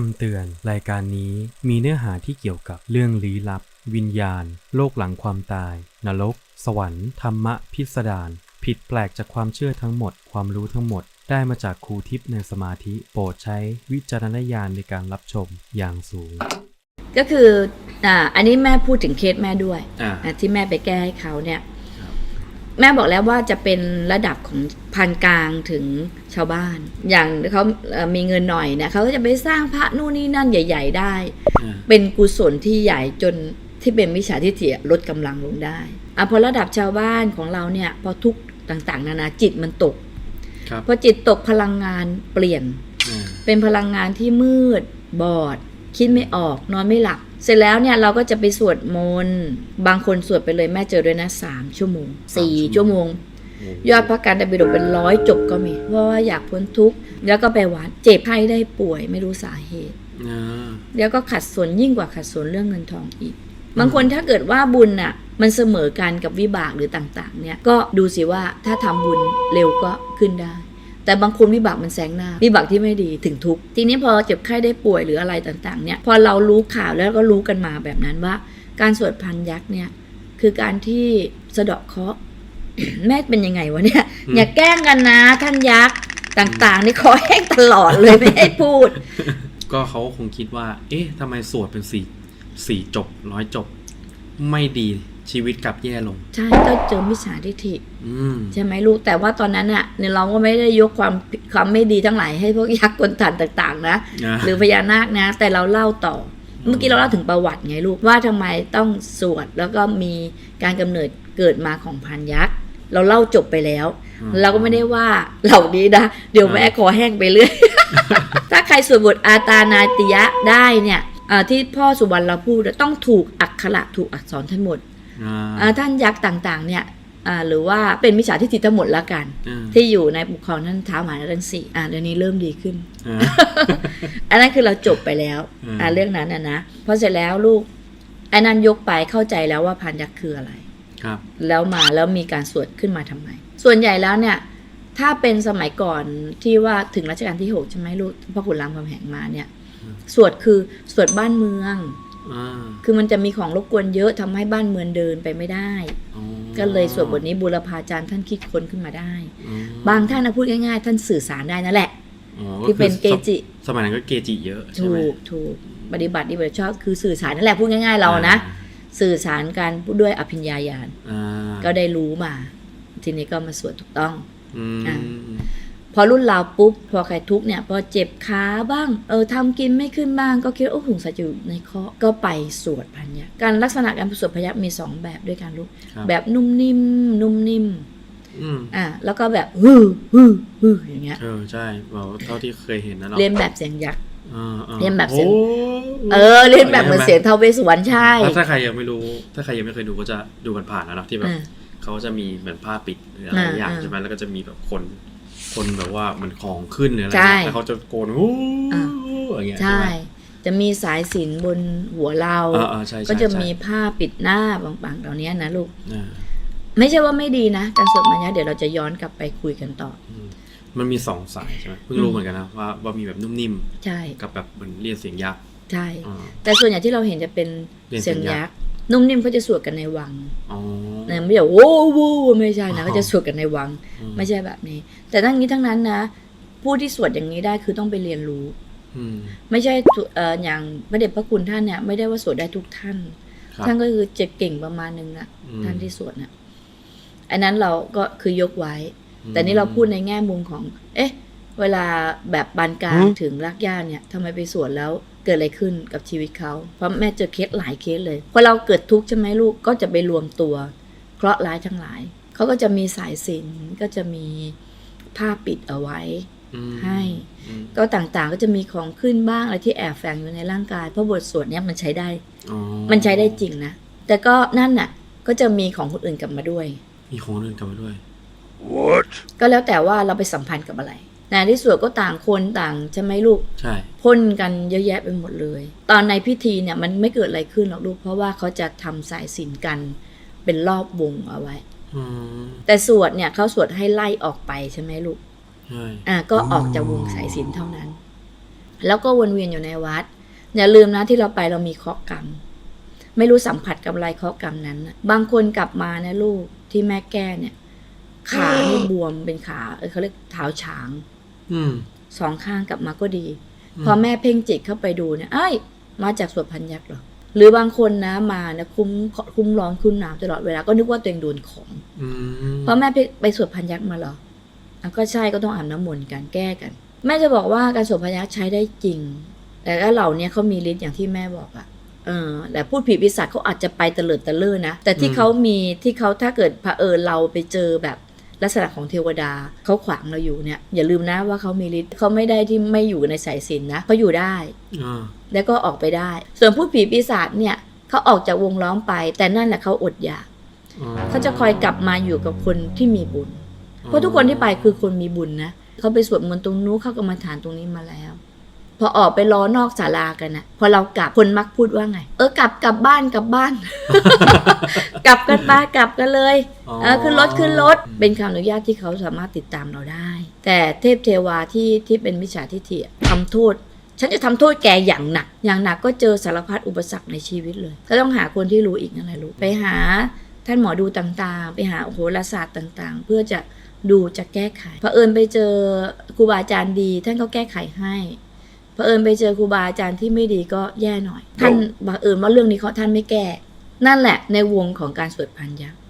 คำเตือน รายการนี้มีเนื้อหาที่เกี่ยวกับเรื่องลี้ลับ วิญญาณ โลกหลังความตาย นรก สวรรค์ ธรรมะ พิสดาร ผิดแปลกจากความเชื่อทั้งหมด ความรู้ทั้งหมด ได้มาจากครูทิพย์ในสมาธิ โปรดใช้วิจารณญาณในการรับชมอย่างสูง ก็คืออ่าอันนี้แม่พูดถึงเคสแม่ด้วยอ่าอะที่แม่ไปแก้ให้เขาเนี่ย แม่บอกแล้วว่าจะเป็นระดับของพันกลางถึงชาวบ้าน อย่างเขาเอ่อมีเงินหน่อยเนี่ยเขาก็จะไปสร้างพระนู่นนี่นั่นใหญ่ ๆ ได้อ่าเป็นกุศลที่ใหญ่จนที่เป็นมิจฉาทิฏฐิลดกำลังลงได้อะพอระดับชาวบ้านของเราเนี่ยพอทุกข์ต่างๆ นานาจิตมันตกครับพอจิตตกพลังงานเปลี่ยนอ่าเป็นพลังงานที่มืด บอด คิดไม่ออกนอนไม่หลับ เสร็จแล้วเนี่ยเราก็จะไปสวดมนต์บางคนสวดไปเลยแม่เจอด้วยนะสามชั่วโมงสี่ชั่วโมงโอ้ยอดพระการได้ไปดกเป็นร้อยจบก็มี เพราะว่าอยากพ้นทุกข์แล้วก็ไปวัดเจ็บไข้ได้ป่วยไม่รู้สาเหตุอ่าแล้วก็ขัดสนยิ่งกว่าขัดสนเรื่องเงินทองอีก บางคนถ้าเกิดว่าบุญน่ะ มันเสมอกันกับวิบากหรือต่างๆ เนี่ยก็ดูสิว่าถ้าทำบุญเร็วก็ขึ้นได้ แต่บางคนวิบากมันแซงหน้าวิบากที่ไม่ดีถึงทุกข์ทีนี้พอเจ็บไข้ได้ป่วยหรืออะไรต่างๆเนี่ยพอเรารู้ข่าวแล้วก็รู้กันมาแบบนั้นว่า การสวดพันยักษ์เนี่ยคือการที่สะเดาะเคราะห์แม่เป็นยังไงวะเนี่ยอย่าแกล้งกันนะท่านยักษ์ต่างๆนี่ขอแห้งตลอดเลยไม่ให้พูด ก็เขาคงคิดว่า เอ๊ะทำไมสวดเป็นสี่สี่จบร้อยจบ ไม่ดี ชีวิตกลับแย่ลง ใช่ก็เจอมิจฉาทิฏฐิอืมใช่ไหมลูกแต่ว่าตอนนั้นอะเนี่ยเราก็ไม่ได้ยกความความไม่ดีทั้งหลายให้พวกยักษ์กลตันต่างๆ นะอ่าหรือพญานาคนะ แต่เราเล่าต่อ เมื่อกี้เราเล่าถึงประวัติไงลูกว่าทำไมต้องสวดแล้วก็มีการกำเนิดเกิดมาของพันยักษ์เราเล่าจบไปแล้วอืมเราก็ไม่ได้ว่าเหล่านี้นะ เดี๋ยวแม่คอแห้งไปเรื่อยถ้าใครสวดบทอาตานาติยะได้เนี่ยอ่าที่พ่อสุวรรณเราพูดต้องถูกอักขระถูกอักษรทั้งหมดอ่าอ่า ท่านยักษ์ต่างๆเนี่ยอ่าหรือว่าเป็นมิจฉาทิฏฐิทั้งหมดละกันอ่าที่อยู่ในปกครองท่านท้าวมหาราชสีอ่าเดี๋ยวนี้เริ่มดีขึ้นอ่าอันนั้นคือเราจบไปแล้วอืมอ่าเรื่องนั้นนะนะพอเสร็จแล้วลูกอันนั้นยกไปเข้าใจแล้วว่าพันยักษ์คืออะไรครับ แล้วมาแล้วมีการสวดขึ้นมาทำไม ส่วนใหญ่แล้วเนี่ยถ้าเป็นสมัยก่อนที่ว่าถึงรัชกาลที่หกใช่ไหมลูกพ่อขุนรามคำแหงมาเนี่ย สวดคือสวดบ้านเมืองอ่า คือมันจะมีของรบกวนเยอะทำให้บ้านเมืองเดินไปไม่ได้อ๋อก็เลยสวดบทนี้บูรพาจารย์ท่านคิดค้นขึ้นมาได้อ๋อบางท่านนะพูดง่ายๆ ท่านสื่อสารได้นั่นแหละอ๋อที่เป็นเกจิ สมัยนั้นก็เกจิเยอะใช่ไหถูมกถูกปฏิบัติดีปฏิบัติชอบคือสื่อสารนั่นแหละพูดง่าย ๆ เรานะ สื่อสารกันด้วยอภิญญาญาณอ่าก็ได้รู้มา ทีนี้ก็มาสวดถูกต้องอืมอ่า พอรุ่นเราปุ๊บ พอใครทุกข์เนี่ย พอเจ็บขาบ้าง เออทำกินไม่ขึ้นบ้าง ก็คิดว่าโอ้หงสายจะอยู่ในเคราะห์ก็ไปสวดพันยักษ์การลักษณะการสวดพนยักษ์มีสองแบบด้วยกันลูกครับแบบนุ่มนิ่มนุ่มนิ่มอืมอ่าแล้วก็แบบฮึฮึฮึอย่างเงี้ยเออใช่เราเท่าที่เคยเห็นนะเราเรียนแบบเสียงยักษ์อ่าอ่าเรียนแบบเสียงโอ้เออเรียนแบบเหมือนเสียงเทาเวสสวรรณใช่แล้วถ้าใครยังไม่รู้ ถ้าใครยังไม่เคยดูก็จะดูกันผ่านแล้วเนาะที่แบบอ่าเขาจะมีเหมือนผ้าปิดหรืออะไรอ่าอย่างอ่าใช่ไหมแล้วก็จะมีแบบคน คนแบบว่าเหมันของขึ้นหรืออะไรใช่เงี้ยแล้วเขาจะโกนโอ้อ่าอย่างเงี้ยใช่ไหมจะมีสายสิญจนบนหัวเราอ่าอ่าใช่ใช่ก็จะใช่มีผ้าปิดหน้าบางๆเหล่านี้นะลูกอ่าไม่ใช่ว่าไม่ดีนะการสวดมัญญะเดี๋ยวเราจะย้อนกลับไปคุยกันต่ออืมมันมีสองสายใช่ไหมเพิ่งรู้เหมือนกันนะว่าว่ามีแบบนุ่มนิ่มใช่กับแบบเหมือนเรียนเสียงยักษ์ใช่อ่าแต่ส่วนใหญ่ที่เราเห็นจะเป็นเรียนเสีเสียยงงยัยักกษ์ษ์ นุ่มนิ่มเขาจะสวดกันในวังอ๋อนะไม่ใช่โว้ววูไม่ใช่นะอ๋อเขาจะสวดกันในวังอืมไม่ใช่แบบนี้ แต่ทั้งนี้ทั้งนั้นนะ ผู้ที่สวดอย่างนี้ได้คือต้องไปเรียนรู้อืมไม่ใช่เอ่ออย่างพระเดชพระคุณท่านเนี่ย ไม่ได้ว่าสวดได้ทุกท่านครับท่านก็คือจะเก่งประมาณนึงนะอืมท่านที่สวดน่ะอันนั้นเราก็คือยกไว้อืมแต่นี่เราพูดในแง่มุมของ เอ๊ะ เวลาแบบบานกลางถึงรากหญ้าเนี่ยทำไมไปสวดแล้ว เกิดอะไรขึ้นกับชีวิตเขา เพราะแม่เจอเคสหลายเคสเลยพอเราเกิดทุกข์ใช่ไหมลูกก็จะไปรวมตัว เคราะห์ร้ายทั้งหลาย เขาก็จะมีสายสิญจนก็จะมีผ้าปิดเอาไว้อืมให้อืมก็ต่างๆก็จะมีของขึ้นบ้างอะไรที่แอบแฝงอยู่ในร่างกาย เพราะบทสวดเนี้ยมันใช้ได้อ๋อมันใช้ได้จริงนะ แต่ก็นั่นน่ะ ก็จะมีของคนอื่นกลับมาด้วย มีของอื่นกลับมาด้วยก็แล้วแต่ว่าเราไปสัมพันธ์กับอะไร ในที่สุดก็ต่างคนต่างใช่ไหมลูกใช่พ่นกันเยอะแยะไปหมดเลย ตอนในพิธีเนี่ยมันไม่เกิดอะไรขึ้นหรอกลูกเพราะว่าเขาจะทำสายสิญจนกันเป็นรอบวงเอาไว้อืมแต่สวดเนี่ยเขาสวดให้ไล่ออกไปใช่ไหมลูกใช่อ่าก็ออกจากวงสายสิญจนเท่านั้น แล้วก็วนเวียนอยู่ในวัด อย่าลืมนะที่เราไปเรามีเคราะห์กรรม ไม่รู้สัมผัสกับอะไรเคราะห์กรรมนั้นน่ะบางคนกลับมานะลูกที่แม่แก้เนี่ย ขานี่บวมเป็นขาเออเขาเรียกเท้าช้างอืมสองข้างกลับมาก็ดีอืมพอแม่เพ่งจิตเข้าไปดูเนี่ยเอ้ยมาจากสวดพันยักษ์เหรอหรือบางคนนะมานะคุ้มคุ้มร้อนคุ้มหนาวตลอดเวลาก็นึกว่าตัวเองโดนของอืมเพราะแม่ไปไปสวดพันยักษ์มาเหรออะก็ใช่ก็ต้องอาบน้ำมนต์กันแก้กัน แม่จะบอกว่าการสวดพันยักษ์ใช้ได้จริง แต่ก็เหล่านี้เขามีฤทธิ์อย่างที่แม่บอกอะเออแต่พูดผีปีศาจเขาอาจจะไปเตลิดเตะเล่อนะ แต่ที่เขามีที่เขาถ้าเกิดเผอิญเราไปเจอแบบ ลักษณะของเทวดาเขาขวางเราอยู่เนี่ยอย่าลืมนะว่าเขามีฤทธิ์เขาไม่ได้ที่ไม่อยู่ในสายสิญจนนะเขาอยู่ได้อ่าแล้วก็ออกไปได้ ส่วนผู้ผีปีศาจเนี่ยเขาออกจากวงล้อมไป แต่นั่นแหละเขาอดอยากอ๋อเขาจะคอยกลับมาอยู่กับคนที่มีบุญ เพราะทุกคนที่ไปคือคนมีบุญนะเขาไปสวดมนต์ตรงนู้นเข้ากรรมาฐานตรงนี้มาแล้ว พอออกไปล้อนอกศาลากันนะพอเรากลับคนมักพูดว่าไง เออกลับกลับบ้านกลับบ้าน กลับกันไปกลับกันเลยเออขึ้นรถขึ้นรถเป็นคำอนุญาตที่เขาสามารถติดตามเราได้ แต่เทพเทวาที่ที่เป็นมิจฉาทิฏฐิอะทำโทษฉันจะทำโทษแกอย่างหนัก อย่างหนักก็เจอสารพัดอุปสรรคในชีวิตเลย ก็ต้องหาคนที่รู้อีกนั่นแหละลูกไปหาท่านหมอดูต่างๆ ไปหาโหราศาสตร์ต่างๆ เพื่อจะดูจะแก้ไขเผอิญไปเจอครูบาอาจารย์ดี ท่านก็แก้ไขให้ เผอิญไปเจอครูบาอาจารย์ที่ไม่ดีก็แย่หน่อย ท่านบังเอิญว่าเรื่องนี้เขาท่านไม่แก้ นั่นแหละ ในวงของการสวดพันยักษ์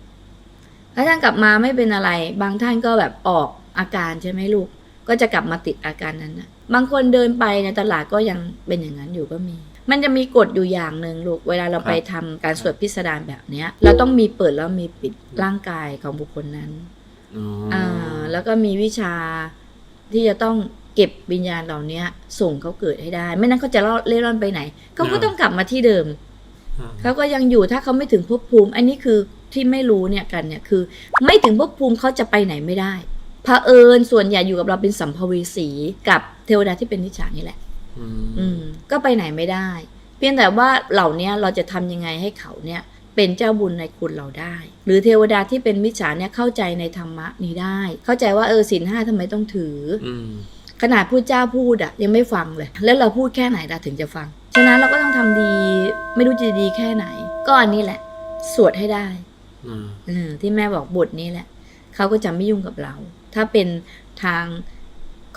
ถ้าท่านกลับมาไม่เป็นอะไร บางท่านก็แบบออกอาการใช่ไหมลูก ก็จะกลับมาติดอาการนั้นนะบางคนเดินไปในตลาดก็ยังเป็นอย่างนั้นอยู่ก็มี มันจะมีกฎอยู่อย่างหนึ่งลูก เวลาเราไปทำการสวดพิสดารแบบเนี้ย เราต้องมีเปิดแล้วมีปิดร่างกายของบุคคลนั้นอ๋อออ่าแล้วก็มีวิชาที่จะต้อง เก็บวิญญาณเหล่านี้ส่งเขาเกิดให้ได้ ไม่นั้นเขาจะเล่ร่อนไปไหนเขาก็ต้องกลับมาที่เดิมอ่าเขาก็ยังอยู่ถ้าเขาไม่ถึงภพภูมิ อันนี้คือที่ไม่รู้เนี่ยกันเนี่ยคือ ไม่ถึงภพภูมิเขาจะไปไหนไม่ได้เผอิญส่วนใหญ่อยู่กับเราเป็นสัมภเวสีกับเทวดาที่เป็นนิจจานี่แหละ อือืมมก็ไปไหนไม่ได้ เพียงแต่ว่าเหล่าเนี้ยเราจะทำยังไงให้เขาเนี่ย เป็นเจ้าบุญในคุณเราได้ หรือเทวดาที่เป็นมิจฉาเนี่ยเข้าใจในธรรมะนี้ได้ เข้าใจว่าเออศีลห้าทำไมต้องถืออืม ขนาดพูดเจ้าพูดอะยังไม่ฟังเลย แล้วเราพูดแค่ไหนเราถึงจะฟัง ฉะนั้นเราก็ต้องทำดีไม่รู้จะดีแค่ไหน ก็อันนี้แหละ สวดให้ได้อ่าเออที่แม่บอกบทนี้แหละ เขาก็จะไม่ยุ่งกับเรา ถ้าเป็นทาง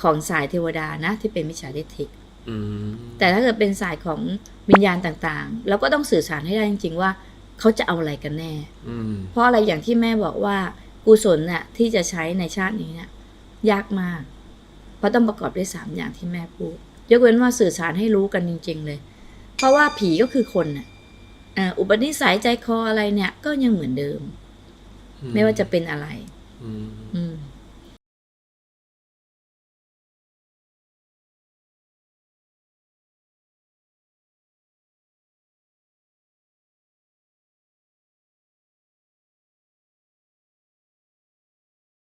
ของสายเทวดานะ ที่เป็นมิจฉาทิฏฐิอืมแต่ถ้าเกิดเป็นสายของวิญญาณต่างๆ เราก็ต้องสื่อสารให้ได้จริง ๆ ว่าเขาจะเอาอะไรกันแน่อืมเพราะอะไรอย่างที่แม่บอกว่ากุศลน่ะที่จะใช้ในชาตินี้เนี่ยยากมาก เพราะต้องประกอบด้วยสามอย่างที่แม่พูด ยกเว้นว่าสื่อสารให้รู้กันจริง ๆ เลย เพราะว่าผีก็คือคนน่ะอ่าอุปนิสัยใจคออะไรเนี่ย ก็ยังเหมือนเดิม ไม่ว่าจะเป็นอะไร อืมอืม